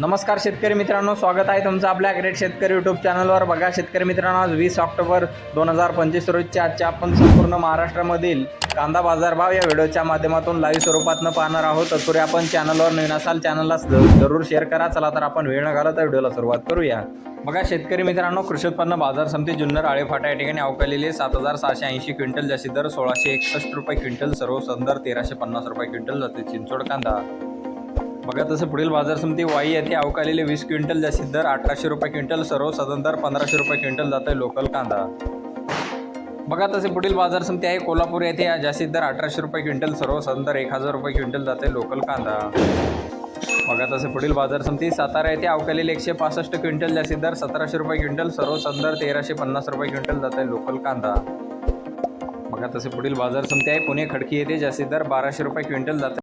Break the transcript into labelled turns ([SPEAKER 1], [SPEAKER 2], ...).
[SPEAKER 1] नमस्कार शेतकरी मित्रांनो स्वागत आहे तुमचं आपल्या ग्रेट शेतकरी यूट्यूब चॅनलवर बघा शेतकरी मित्रांनो आज वीस ऑक्टोबर दोन हजार पंचवीस रोजच्या आजच्या आपण संपूर्ण महाराष्ट्रामधील कांदा बाजारभाव या व्हिडिओच्या माध्यमातून लाईव्ह स्वरूपातनं पाहणार आहोत. तत्पूर्वी आपण चॅनलवर नवीन असाल चॅनलला जरूर शेअर करा. चला तर आपण वेळ न तर व्हिडिओला सुरुवात करूया. बघा शेतकरी मित्रांनो कृषी उत्पन्न बाजार समिती जुन्नर आळेफाटा या ठिकाणी अवकालेले सात हजार सहाशे ऐंशी क्विंटल जास्ती दर सोळाशे एकसष्ट रुपये क्विंटल सर्व संदर तेराशे पन्नास रुपये क्विंटल जाते. चिंचोड कांदा. बघा तसं पुढील बाजार समिती वाई येथे अवकालेले वीस क्विंटल जास्तीत दर अठराशे रुपये क्विंटल सर्व सदन दर पंधराशे रुपये क्विंटल जात आहे लोकल कांदा. बघा तसे पुढील बाजार समिती आहे कोल्हापूर येथे जास्तीत दर अठराशे रुपये क्विंटल सर्व सदन दर एक हजार रुपये क्विंटल जाते लोकल कांदा. बघा तसे पुढील बाजार समिती सातारा येथे अवकालेले एकशे पासष्ट क्विंटल जास्तीत दर सतराशे रुपये क्विंटल सर्व सदन दर तेराशे पन्नास रुपये क्विंटल जात आहे लोकल कांदा. बघा तसे पुढील बाजार समिती आहे पुणे खडकी येथे जास्तीत दर बाराशे रुपये क्विंटल जाते